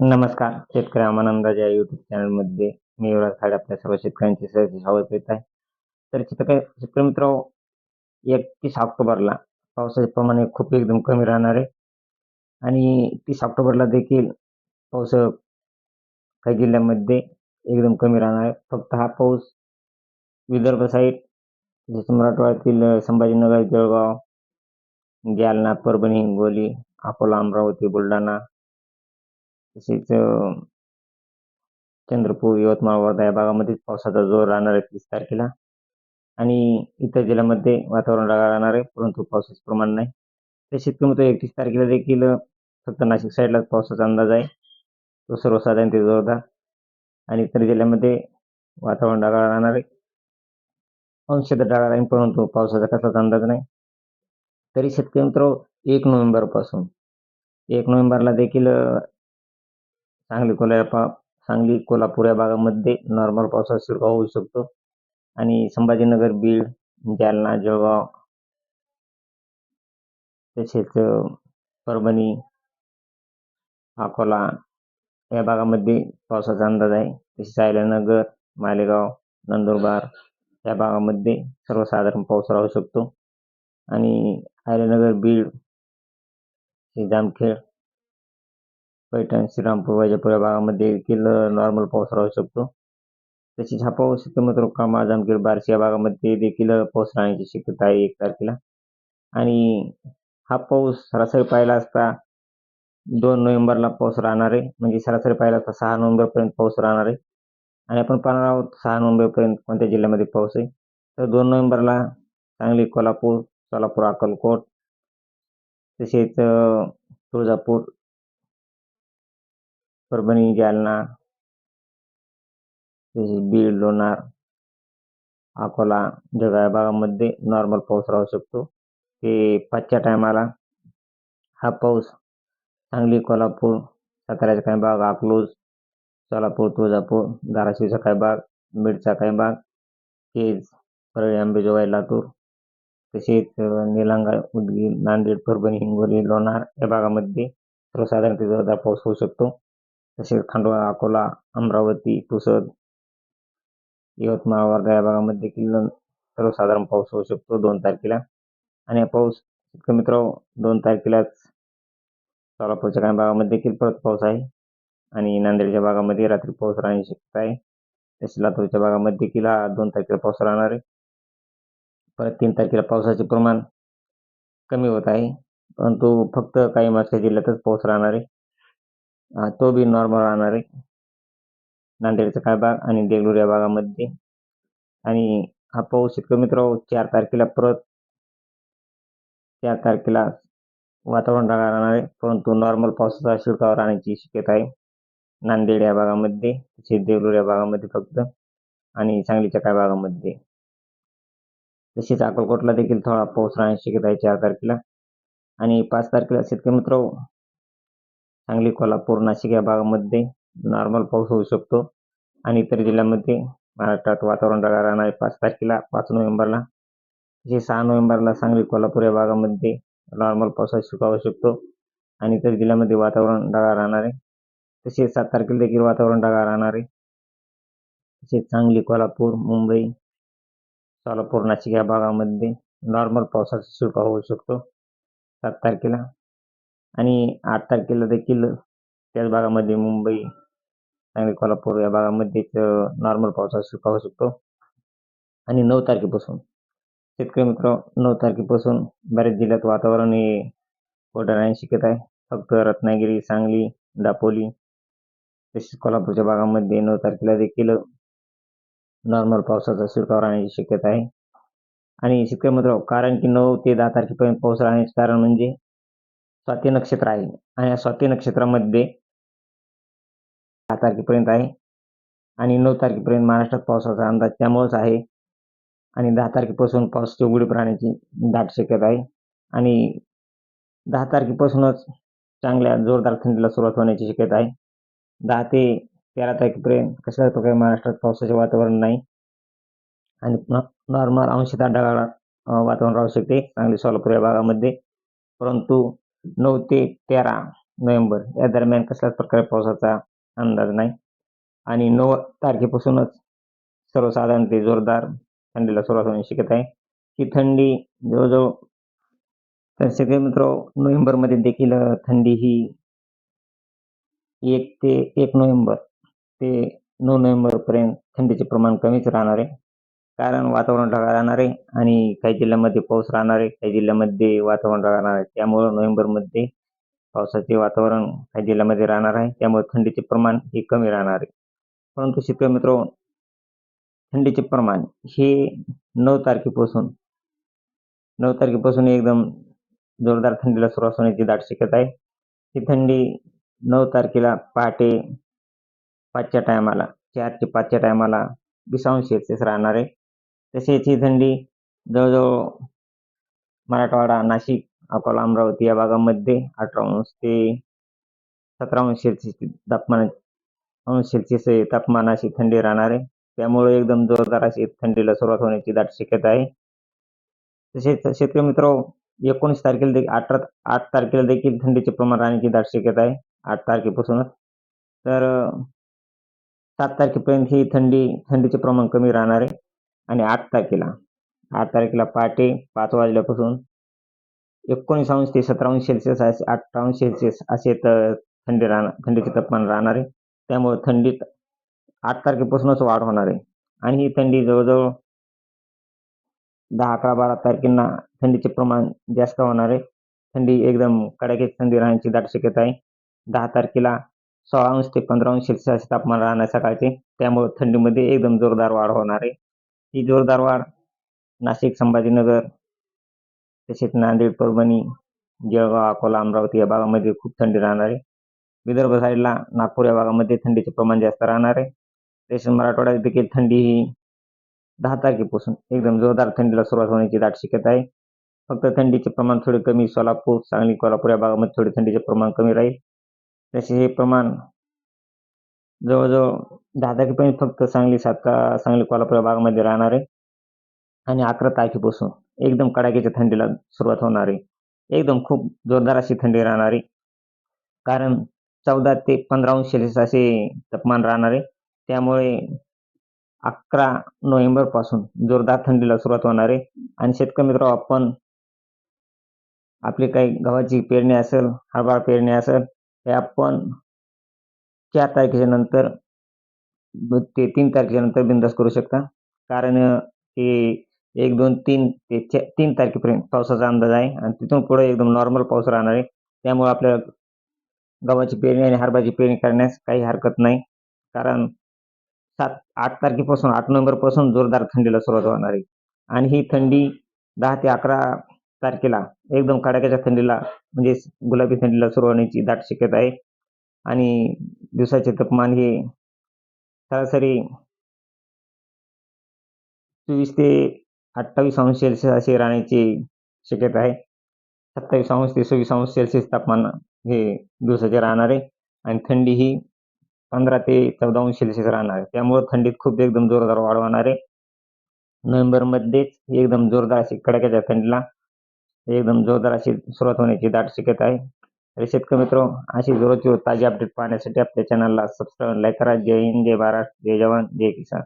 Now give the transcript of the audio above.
नमस्कार शेतकरी आमानंदाच्या युट्यूब चॅनलमध्ये मी युवराज खाडे आपल्या सर्व शेतकऱ्यांचे सहज स्वागत करीत आहे. तर शेतकरी शेतकरी मित्र एकतीस ऑक्टोबरला पावसाचे प्रमाण खूप एकदम कमी राहणार आहे. आणि तीस ऑक्टोबरला देखील पाऊस काही जिल्ह्यामध्ये एकदम कमी राहणार आहे. फक्त हा पाऊस विदर्भ साईड जसं मराठवाड्यातील संभाजीनगर जळगाव जालना परभणी हिंगोली अकोला अमरावती बुलढाणा तसेच चंद्रपूर यवतमाळ वर्धा या भागामध्ये पावसाचा जोर राहणार आहे तीस तारखेला. आणि इतर जिल्ह्यामध्ये वातावरण ढगाळ राहणार आहे परंतु पावसाचे प्रमाण नाही. तर शेतकरी एकतीस तारखेला देखील फक्त नाशिक साईडलाच पावसाचा अंदाज आहे. तो सर्वसाधारण ते जोरदार. आणि इतर जिल्ह्यामध्ये वातावरण ढगाळ राहणार आहे. अंशत ढगाळ राहील परंतु पावसाचा कसाच अंदाज नाही. तरी शेतकरी मित्र एक नोव्हेंबरपासून एक नोव्हेंबरला देखील सांगली कोल्हा सांगली कोल्हापूर या भागामध्ये नॉर्मल पावसाचा शिरकाव होऊ शकतो. आणि संभाजीनगर बीड जालना जळगाव तसेच परभणी अकोला या भागामध्ये पावसाचा अंदाज आहे. तसेच आयल्यानगर मालेगाव नंदुरबार या भागामध्ये सर्वसाधारण पाऊस राहू शकतो. आणि आयल्यानगर बीड जामखेड पैठण श्रीरामपूर वैजापूर या भागामध्ये देखील नॉर्मल पाऊस राहू शकतो. तसेच हा पाऊस मात्र कामा जामखेड बार्शी या भागामध्ये देखील पाऊस राहण्याची शक्यता आहे एक तारखेला. आणि हा पाऊस सरासरी पाहिला असता दोन नोव्हेंबरला पाऊस राहणार आहे. म्हणजे सरासरी पाहिला असता सहा नोव्हेंबरपर्यंत पाऊस राहणार आहे. आणि आपण पाहणार आहोत सहा नोव्हेंबरपर्यंत कोणत्या जिल्ह्यामध्ये पाऊस आहे. तर दोन नोव्हेंबरला सांगली कोल्हापूर सोलापूर अक्कलकोट तसेच तुळजापूर परभणी जालना बीड लोणार अकोला जळगाव भागामध्ये नॉर्मल पाऊस राहू शकतो. ते पाचच्या टायमाला हा पाऊस सांगली कोल्हापूर साताऱ्याचा काही भाग अकलूज सोलापूर तुळजापूर धाराशिवचा काही भाग बीडचा काही भाग केज परळी आंबेजोगाई लातूर तसेच निलांगा उदगीर नांदेड परभणी हिंगोली लोणार या भागामध्ये सर्वसाधारण जोरदार पाऊस होऊ शकतो. तसेच खांडवा अकोला अमरावती पुसद यवतमाळ वर्धा या भागामध्ये देखील सर्वसाधारण पाऊस होऊ शकतो दोन तारखेला. आणि हा पाऊस मित्र दोन तारखेलाच सोलापूरच्या काही भागामध्ये देखील परत पाऊस आहे. आणि नांदेडच्या भागामध्ये रात्री पाऊस राहण्याची शक्यता आहे. तसेच लातूरच्या भागामध्ये देखील हा दोन तारखेला पाऊस राहणार आहे. परत तीन तारखेला पावसाचे प्रमाण कमी होत आहे. परंतु फक्त काही मागच्या जिल्ह्यातच पाऊस राहणार आहे. तो बी नॉर्मल राहणार. आहे नांदेडचा काय भाग आणि देगलूर या भागामध्ये. आणि हा पाऊस इतकं मित्र हो, चार तारखेला परत चार तारखेला वातावरण ढगाळ राहणार. आहे परंतु नॉर्मल पावसाचा शिरकाव राहण्याची शक्यता आहे. नांदेड या भागामध्ये तसेच देगलूर या भागामध्ये फक्त. आणि सांगलीच्या काय भागामध्ये. तसेच अकोलकोटला देखील थोडा पाऊस राहण्याची शक्यता आहे चार तारखेला. आणि पाच तारखेला शेतकरी मित्र हो, सांगली कोल्हापूर नाशिक या भागामध्ये नॉर्मल पाऊस होऊ शकतो. आणि इतर जिल्ह्यामध्ये महाराष्ट्रात वातावरण ढगाळ राहणार आहे. पाच तारखेला पाच नोव्हेंबरला तसे सहा नोव्हेंबरला सांगली कोल्हापूर या भागामध्ये नॉर्मल पावसाची सुका होऊ शकतो. आणि इतर जिल्ह्यामध्ये वातावरण ढगाळ राहणार आहे. तसेच सात तारखेला देखील वातावरण ढगाळ राहणार आहे. तसेच सांगली कोल्हापूर मुंबई सोलापूर नाशिक या भागामध्ये नॉर्मल पावसाचा शिरकाव होऊ शकतो. सात तारखेला आणि आठ तारखेला देखील त्याच भागामध्ये मुंबई आणि कोल्हापूर या भागामध्येच नॉर्मल पावसाचा असू पाहू शकतो. आणि नऊ तारखेपासून शेतकरी मित्र नऊ तारखेपासून बऱ्याच जिल्ह्यात वातावरण हे कोरडं राहण्याची शिकत आहे. फक्त रत्नागिरी सांगली दापोली तसेच कोल्हापूरच्या भागामध्ये नऊ तारखेला देखील नॉर्मल पावसाचा शिरकाव राहण्याची शक्यता आहे. आणि शेतकरी मित्र कारण की नऊ ते दहा तारखेपर्यंत पाऊस राहण्याचे कारण म्हणजे स्वाती नक्षत्र आहे. आणि या स्वाती नक्षत्रामध्ये दहा तारखेपर्यंत आहे. आणि नऊ तारखेपर्यंत महाराष्ट्रात पावसाचा अंदाज त्यामुळेच आहे. आणि दहा तारखेपासून पाऊस चौघडी राहण्याची दाट शक्यता आहे. आणि दहा तारखेपासूनच चांगल्या जोरदार थंडीला सुरुवात होण्याची शक्यता आहे. दहा ते तेरा तारखेपर्यंत कशा प्रकारे महाराष्ट्रात पावसाचे वातावरण नाही. आणि नॉर्मल अंशतः ढगाळ वातावरण राहू शकते. चांगली सोलापूर या भागामध्ये. परंतु नऊ ते तेरा नोव्हेंबर. या दरम्यान कसल्याच प्रकारे पावसाचा अंदाज नाही. आणि नऊ तारखेपासूनच सर्वसाधारण ते जोरदार थंडीला सुरुवात होण्याची शिकत आहे. ही थंडी जवळजवळ तर सगळे मित्र नोव्हेंबरमध्ये देखील थंडी ही एक ते एक नोव्हेंबर ते नऊ नोव्हेंबरपर्यंत थंडीचे प्रमाण कमीच राहणार आहे. कारण वातावरण ढगाळ राहणार आहे आणि काही जिल्ह्यामध्ये पाऊस राहणार आहे काही जिल्ह्यामध्ये वातावरण ढगाळ राहणार आहे. त्यामुळं नोव्हेंबरमध्ये पावसाचे वातावरण काही जिल्ह्यामध्ये राहणार आहे. त्यामुळे थंडीचे प्रमाण हे कमी राहणार आहे. परंतु शेतकरी मित्र थंडीचे प्रमाण हे नऊ तारखेपासून नऊ तारखेपासून एकदम जोरदार थंडीला सुरुवात होण्याची दाट शक्यता आहे. ही थंडी नऊ तारखेला पहाटे पाचच्या टायमाला चार ते पाचच्या टायमाला विसावून अंश सेल्सिअस राहणार आहे. तसेच ही थंडी जवळजवळ मराठवाडा नाशिक अकोला अमरावती या भागामध्ये अठरा अंश ते सतरा अंश सेल्सिअस तापमान अंश सेल्सिअस तापमान अशी थंडी राहणार आहे. त्यामुळे एकदम जोरदार अशी थंडीला सुरुवात होण्याची दाट शक्यता आहे. तसेच शेतकरी मित्र एकोणीस तारखेला देखील अठरा आठ तारखेला देखील थंडीचे प्रमाण राहण्याची दाट शक्यता आहे आठ तारखेपासूनच. तर सात तारखेपर्यंत ही थंडी थंडीचे प्रमाण कमी राहणार आहे. आणि आठ तारखेला. आठ तारखेला पहाटे पाच वाजल्यापासून एकोणीस अंश ते सतरा अंश सेल्सिअस असे सेल्सिअस असे तर थंडी राहणार थंडीचे तापमान राहणार आहे. त्यामुळे थंडीत आठ तारखेपासूनच वाढ होणार आहे. आणि ही थंडी जवळजवळ दहा अकरा बारा तारखेंना थंडीचे प्रमाण जास्त होणार आहे. थंडी एकदम कडाक्याची थंडी राहण्याची दाट शक्यता आहे. दहा तारखेला सोळा अंश ते पंधरा अंश सेल्सिअस तापमान राहणार सकाळचे. त्यामुळे थंडीमध्ये एकदम जोरदार वाढ होणार आहे. ही जोरदार वाढ. नाशिक संभाजीनगर तसेच नांदेड परभणी जळगाव अकोला अमरावती या भागामध्ये खूप थंडी राहणार आहे. विदर्भ साईडला नागपूर या भागामध्ये थंडीचे प्रमाण जास्त राहणार आहे. तसेच मराठवाड्यात देखील थंडी ही दहा तारखेपासून एकदम जोरदार थंडीला सुरुवात होण्याची दाट शक्यता आहे. फक्त थंडीचे प्रमाण थोडे कमी सोलापूर सांगली कोल्हापूर या भागामध्ये थोडे थंडीचे प्रमाण कमी राहील. तसे हे प्रमाण जवळजवळ दहा तारखेपर्यंत फक्त सांगली सातारा सांगली कोल्हापूर भागामध्ये राहणार आहे. आणि अकरा तारखेपासून एकदम कडाक्याच्या थंडीला सुरुवात होणार आहे. एकदम खूप जोरदार अशी थंडी राहणार आहे. कारण चौदा ते पंधरा अंश सेल्सिअस असे तापमान राहणार आहे. त्यामुळे अकरा नोव्हेंबरपासून जोरदार थंडीला सुरुवात होणार आहे. आणि शेतकरी मित्र आपण आपली काही गव्हाची पेरणी असेल हरभरा पेरणी असेल हे आपण चार तारखेच्या नंतर ब- ते तीन तारखेच्या नंतर बिंदास करू शकता. कारण ते एक दोन तीन ते चा- तीन तारखेपर्यंत पावसाचा अंदाज आहे आणि तिथून पुढे एकदम नॉर्मल पाऊस राहणार आहे. त्यामुळे आपल्याला गव्हाची पेरणी आणि हरभाची पेरणी करण्यास काही हरकत नाही. कारण सात आठ तारखेपासून आठ नोव्हेंबरपासून जोरदार थंडीला सुरुवात होणार आहे. आणि ही थंडी दहा ते अकरा तारखेला एकदम कडाक्याच्या थंडीला म्हणजे गुलाबी थंडीला सुरू होण्याची दाट शक्यता आहे. आणि दिवसाचे तापमान हे सरासरी चोवीस ते अठ्ठावीस अंश सेल्सिअस असे राहण्याची शक्यता आहे. सत्तावीस अंश ते सव्वीस अंश सेल्सिअस तापमान हे दिवसाचे राहणार आहे. आणि थंडी ही पंधरा ते चौदा अंश सेल्सिअस राहणार आहे. त्यामुळे थंडीत खूप एकदम जोरदार वाढ होणार आहे. नोव्हेंबरमध्येच एकदम जोरदार अशी कडाक्याच्या थंडीला एकदम जोरदार अशी सुरुवात होण्याची दाट शक्यता आहे. शेतकरी मित्र अशी जोराची व ताजी अपडेट पाहण्यासाठी आपल्या चॅनलला सबस्क्राईब लाईक करा. जय हिंद जय महाराष्ट्र जय जवान जय किसान.